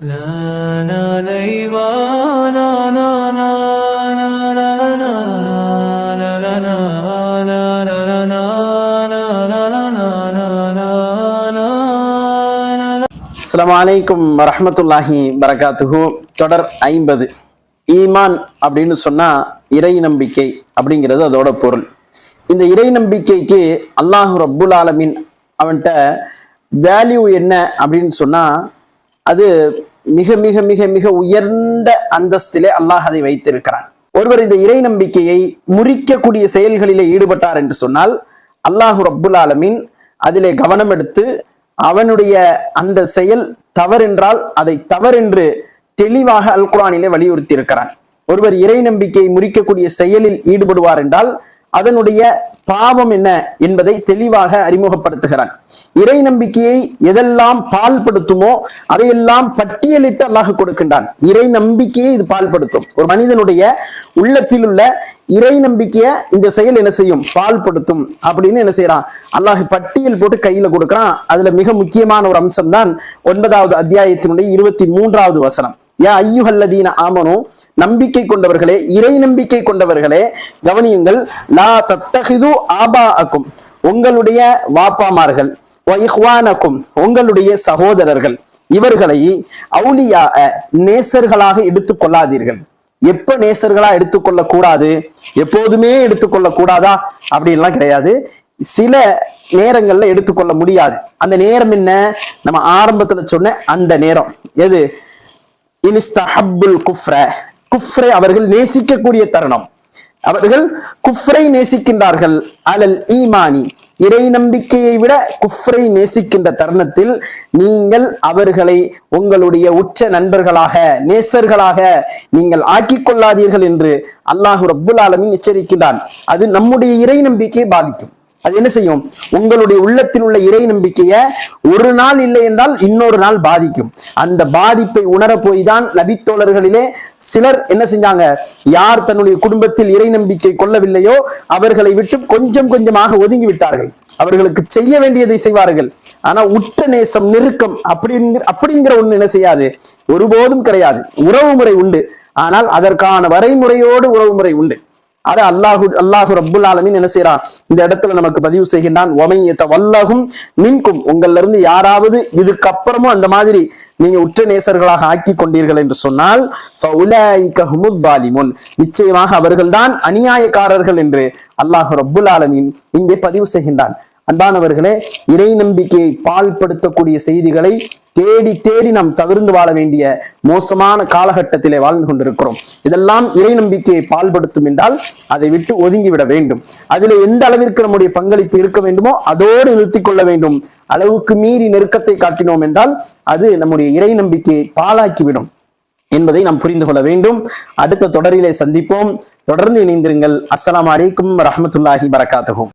அஸ்லாம் வலைக்கும் வரமத்துல்லாஹி வரகாத்துஹு தொடர் ஐம்பது ஈமான் அப்படின்னு சொன்னா இறை நம்பிக்கை அப்படிங்கிறது அதோட பொருள் இந்த இறை நம்பிக்கைக்கு அல்லாஹு ரப்புல் ஆலமின் அவன்கிட்ட வேல்யூ என்ன அப்படின்னு சொன்னா அது மிக மிக மிக மிக உயர்ந்த அந்தஸ்திலே அல்லாஹ் அதை வைத்திருக்கிறான். ஒருவர் இந்த இறை நம்பிக்கையை முறிக்கக்கூடிய செயல்களிலே ஈடுபட்டார் என்று சொன்னால் அல்லாஹு ரப்புல் ஆலமீன் அதிலே கவனம் எடுத்து அவனுடைய அந்த செயல் தவறென்றால் அதை தவறென்று தெளிவாக அல் குர்ஆனிலே வலியுறுத்தி இருக்கிறான் ஒருவர் இறை நம்பிக்கையை முறிக்கக்கூடிய செயலில் ஈடுபடுவார் என்றால் அதனுடைய பாவம் என்ன என்பதை தெளிவாக அறிமுகப்படுத்துகிறான். இறை நம்பிக்கையை எதெல்லாம் பால்படுத்துமோ அதையெல்லாம் பட்டியலிட்டு அல்லாஹ் கொடுக்கின்றான். இறை நம்பிக்கையை இது பால்படுத்தும். ஒரு மனிதனுடைய உள்ளத்தில் உள்ள இறை நம்பிக்கையை இந்த செயல் என்ன செய்யும்? பால்படுத்தும். அப்படின்னு என்ன செய்யறான் அல்லாஹ் பட்டியல் போட்டு கையில கொடுக்கறான். அதுல மிக முக்கியமான ஒரு அம்சம் தான் ஒன்பதாவது அத்தியாயத்தினுடைய இருபத்தி மூன்றாவது வசனம். யா ஐயுஹல்லதீன ஆமனு நம்பிக்கை கொண்டவர்களே இறை நம்பிக்கை கொண்டவர்களே கவனியுங்கள் லா தத்தகிது ஆபா அக்கும் உங்களுடைய வாப்பாமார்கள் வைஹ்வானக்கும் உங்களுடைய சகோதரர்கள் இவர்களை அவுலியா நேசர்களாக எடுத்துக் கொள்ளாதீர்கள். எப்ப நேசர்களா எடுத்துக்கொள்ள கூடாது எப்போதுமே எடுத்துக்கொள்ள கூடாதா அப்படின்லாம் கிடையாது. சில நேரங்கள்ல எடுத்துக்கொள்ள முடியாது. அந்த நேரம் என்ன? நம்ம ஆரம்பத்துல சொன்ன அந்த நேரம். எது? இனிஸ்தஹப்புல் குஃப்ர குஃப்ரை அவர்கள் நேசிக்கக்கூடிய தருணம். அவர்கள் குஃப்ரை நேசிக்கின்றார்கள். அலல் ஈமானி இறை நம்பிக்கையை விட குஃப்ரை நேசிக்கின்ற தருணத்தில் நீங்கள் அவர்களை உங்களுடைய உச்ச நண்பர்களாக நேசர்களாக நீங்கள் ஆக்கிக் கொள்ளாதீர்கள் என்று அல்லாஹு ரப்புல் ஆலமின் எச்சரிக்கின்றான். அது நம்முடைய இறை நம்பிக்கையை பாதிக்கும். அது என்ன செய்யும்? உங்களுடைய உள்ளத்தில் உள்ள இறை நம்பிக்கைய ஒரு நாள் இல்லை என்றால் இன்னொரு நாள் பாதிக்கும். அந்த பாதிப்பை உணர போய் தான் நபித்தோழர்களிலே சிலர் என்ன செஞ்சாங்க? யார் தன்னுடைய குடும்பத்தில் இறை நம்பிக்கை கொள்ளவில்லையோ அவர்களை விட்டு கொஞ்சம் கொஞ்சமாக ஒதுங்கி விட்டார்கள் அவர்களுக்கு செய்ய வேண்டியதை செய்வார்கள். ஆனா உற்ற நேசம் நெருக்கம் அப்படிங்கிற அப்படிங்கிற ஒண்ணு என்ன செய்யாது? ஒருபோதும் கிடையாது. உறவு முறை உண்டு. ஆனால் அதற்கான வரைமுறையோடு உறவு முறை உண்டு. அதை அல்லாஹு அல்லாஹு ரப்புல் ஆலமீன் என்ன செய்யறான் இந்த இடத்துல நமக்கு பதிவு செய்கின்றான். ஒமையத்த வல்லகும் மின்கும். உங்கள்ல இருந்து யாராவது இதுக்கப்புறமும் அந்த மாதிரி நீங்க உற்ற நேசர்களாக ஆக்கி கொண்டீர்கள் என்று சொன்னால் நிச்சயமாக அவர்கள்தான் அநியாயக்காரர்கள் என்று அல்லாஹு ரப்புல் ஆலமின் இங்கே பதிவு செய்கின்றான். அன்பானவர்களே இறை நம்பிக்கையை பால்படுத்தக்கூடிய செய்திகளை தேடி தேடி நாம் தவிர்ந்து வாழ வேண்டிய மோசமான காலகட்டத்திலே வாழ்ந்து கொண்டிருக்கிறோம். இதெல்லாம் இறை நம்பிக்கையை பால்படுத்தும் என்றால் அதை விட்டு ஒதுங்கிவிட வேண்டும். அதில் எந்த அளவிற்கு நம்முடைய பங்களிப்பு இருக்க வேண்டுமோ அதோடு நிறுத்திக் கொள்ள வேண்டும். அளவுக்கு மீறி நெருக்கத்தை காட்டினோம் என்றால் அது நம்முடைய இறை நம்பிக்கையை பாழாக்கிவிடும் என்பதை நாம் புரிந்து கொள்ள வேண்டும். அடுத்த தொடரிலே சந்திப்போம். தொடர்ந்து இணைந்திருங்கள். அஸ்லாம் வலைக்கும் ரஹமத்துல்லாஹி பரகாத்துஹும்